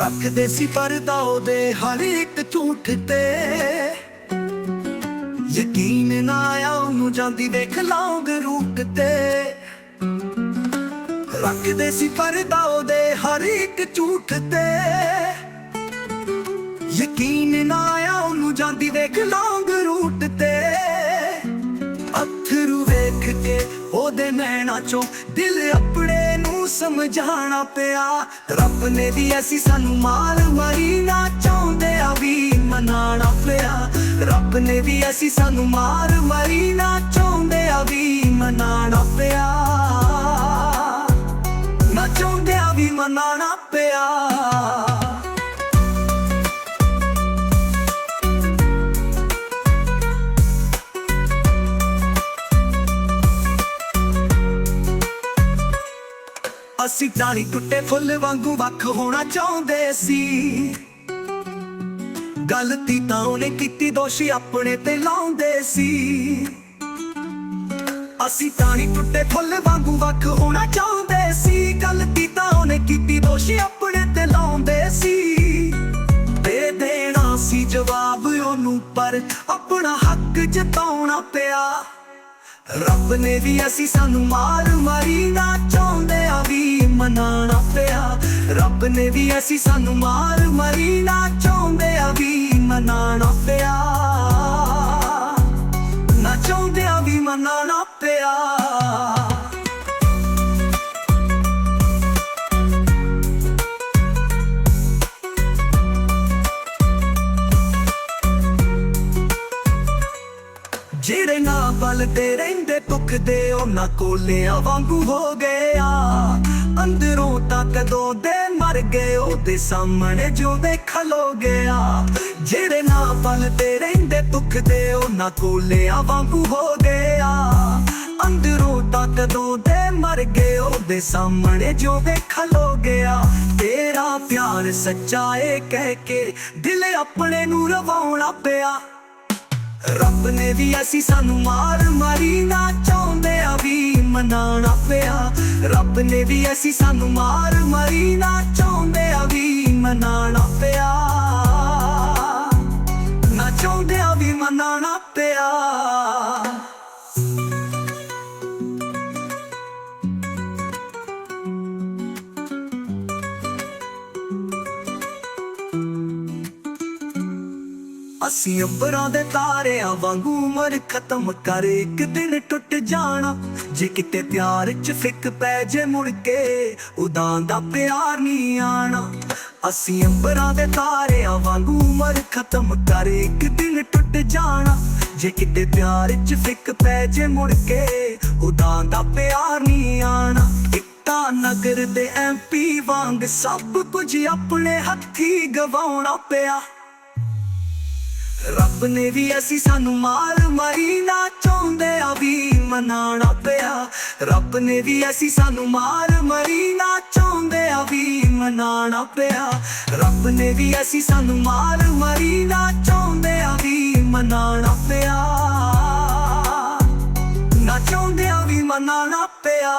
ਰੱਖਦੇ ਸੀ ਪਰਦਾ ਉਹਦੇ ਹਰ ਇੱਕ ਝੂਠ ਤੇ। ਯਕੀਨ ਨਾ ਆਇਆ ਉਹਨੂੰ ਜਾਂਦੀ ਦੇਖ ਲੌਂਗ ਰੂਟ ਤੇ। ਰੱਖਦੇ ਸੀ ਪਰਦਾ ਉਹਦੇ ਹਰ ਇੱਕ ਝੂਠ ਤੇ। ਯਕੀਨ ਨਾ ਆਇਆ ਉਹਨੂੰ ਜਾਂਦੀ ਦੇਖ ਲੌਂਗ ਰੂਟ ਤੇ। ਅਥਰੂ ਵੇਖ ਕੇ ਉਹਦੇ ਨੈਣਾ ਚੋਂ ਦਿਲ ਆਪਣੇ ਨੂੰ ਸਮਝਾਣਾ ਪਿਆ। ਰੱਬ ਨੇ ਵੀ ਐਸੀ ਸਾਨੂੰ ਮਾਰ ਮਾਰੀ, ਨਾ ਚਾਹੁੰਦੇ ਆ ਵੀ ਮਨਾਣਾ ਪਿਆ। ਰੱਬ ਨੇ ਵੀ ਐਸੀ ਸਾਨੂੰ ਮਾਰ ਮਾਰੀ, ਨਾ ਚਾਹੁੰਦੇ ਆ ਵੀ ਮਨਾਣਾ ਪਿਆ। ਅਸੀਂ ਟਾਣੀ ਟੁੱਟੇ ਫੁੱਲ ਵਾਂਗੂ ਵੱਖ ਹੋਣਾ ਚਾਹੁੰਦੇ ਸੀ। ਗਲਤੀ ਤਾਂ ਉਹਨੇ ਕੀਤੀ, ਦੋਸ਼ੀ ਆਪਣੇ ਤੇ ਲਾਉਂਦੇ ਸੀ। ਅਸੀਂ ਟਾਣੀ ਟੁੱਟੇ ਫੁੱਲ ਵਾਂਗੂ ਵੱਖ ਹੋਣਾ ਚਾਹੁੰਦੇ ਸੀ। ਗਲਤੀ ਤਾਂ ਉਹਨੇ ਕੀਤੀ, ਦੋਸ਼ੀ ਆਪਣੇ ਤੇ ਲਾਉਂਦੇ ਸੀ। ਦੇ ਦੇਣਾ ਸੀ ਜਵਾਬ ਉਹਨੂੰ, ਪਰ ਆਪਣਾ ਹੱਕ ਜਤਾਉਣਾ ਪਿਆ। ਰੱਬ ਨੇ ਵੀ ਅਸੀਂ ਸਾਨੂੰ ਮਾਰ ਮਾਰੀ ਨੇ ਵੀ ਅਸੀਂ ਸਾਨੂੰ ਮਾਰ ਮਰੀ ਨਾ ਚਾਹੁੰਦੇ ਆ ਵੀ ਮਨਾਣਾ ਪਿਆ ਨਾ ਚਾਹੁੰਦੇ ਆ ਵੀ ਮਨਾਣਾ ਪਿਆ ਜਿਹੜੇ ਨਾ ਬਲਦੇ ਰਹਿੰਦੇ, ਭੁੱਖਦੇ ਉਹਨਾਂ ਕੋਲਿਆਂ ਵਾਂਗੂ ਹੋ ਗਿਆ। ਅੰਦਰੋਂ ਤਾਂ ਕਦੋਂ ਦੇ ਮਰ ਗਏ, ਉਹਦੇ ਸਾਹਮਣੇ ਜਿਉਂਦੇ ਖਲੋ ਗਿਆ ਜਿਹੜੇ ਨਾ ਬਲਦੇ ਰਹਿੰਦੇ ਭੁੱਖਦੇ ਉਹਨਾਂ ਕੋਲਿਆਂ ਵਾਂਗੂ ਹੋ ਗਿਆ ਅੰਦਰੋਂ ਤਾਂ ਕਦੋਂ ਦੇ ਮਰ ਗਏ, ਉਹਦੇ ਸਾਹਮਣੇ ਜਿਉਂਦੇ ਖਲੋ ਗਿਆ ਤੇਰਾ ਪਿਆਰ ਸੱਚਾ ਏ ਕਹਿ ਕੇ ਦਿਲ ਆਪਣੇ ਨੂੰ ਰਵਾਉਣਾ ਪਿਆ। ਰੱਬ ਨੇ ਵੀ ਅਸੀਂ ਸਾਨੂੰ ਮਾਰ ਮਾਰੀ ਨਾ ਚਾਹੁੰਦੇ ਆ ਵੀ ਮਨਾਣਾ ਪਿਆ। ਰੱਬ ਨੇ ਵੀ ਅਸੀਂ ਸਾਨੂੰ ਮਾਰ ਮਰੀ ਨਾ ਚਾਹੁੰਦੇ ਆ ਵੀ ਮਨਾਣਾ ਪਿਆ। ਅਸੀਂ ਅੰਬਰਾਂ ਦੇ ਤਾਰਿਆਂ ਵਾਂਗੂ ਉਮਰ ਖਤਮ ਕਰ ਇੱਕ ਦਿਨ ਟੁੱਟ ਜਾਣਾ। ਜੇ ਕਿਤੇ ਪਿਆਰ ਚ ਫਿੱਕ ਪੈ ਜੇ ਮੁੜ ਕੇ, ਉਦਾਂ ਦਾ ਪਿਆਰ ਨਹੀਂ ਆਣਾ। ਅਸੀਂ ਅੰਬਰਾਂ ਦੇ ਤਾਰਿਆਂ ਵਾਂਗੂ ਉਮਰ ਖਤਮ ਕਰ ਇੱਕ ਦਿਨ ਟੁੱਟ ਜਾਣਾ। ਜੇ ਕਿਤੇ ਪਿਆਰ ਚ ਫਿੱਕ ਪੈ ਜੇ ਮੁੜ ਕੇ, ਉਦਾਂ ਦਾ ਪਿਆਰ ਨਹੀਂ ਆਣਾ। ਇੱਟਾ ਨਗਰ ਦੇ ਐਮਪੀ ਵਾਂਗ ਸਭ ਕੁਝ ਆਪਣੇ ਹੱਥੀ ਗਵਾਉਣਾ ਪਿਆ। ਰੱਬ ਨੇ ਵੀ ਅਸੀਂ ਸਾਨੂੰ ਮਾਰ ਮਾਰੀ, ਨਾ ਚਾਹੁੰਦੇ ਆ ਵੀ ਮਨਾਣਾ ਪਿਆ। ਰੱਬ ਨੇ ਵੀ ਅਸੀਂ ਸਾਨੂੰ ਮਾਰ ਮਾਰੀ, ਨਾ ਚਾਹੁੰਦੇ ਆ ਵੀ ਮਨਾਣਾ ਪਿਆ। ਰੱਬ ਨੇ ਵੀ ਅਸੀਂ ਸਾਨੂੰ ਮਾਰ ਮਾਰੀ, ਨਾ ਚਾਹੁੰਦੇ ਆ ਵੀ ਮਨਾਣਾ ਪਿਆ। ਨਾ ਚਾਹੁੰਦੇ ਆ ਵੀ ਮਨਾਣਾ ਪਿਆ।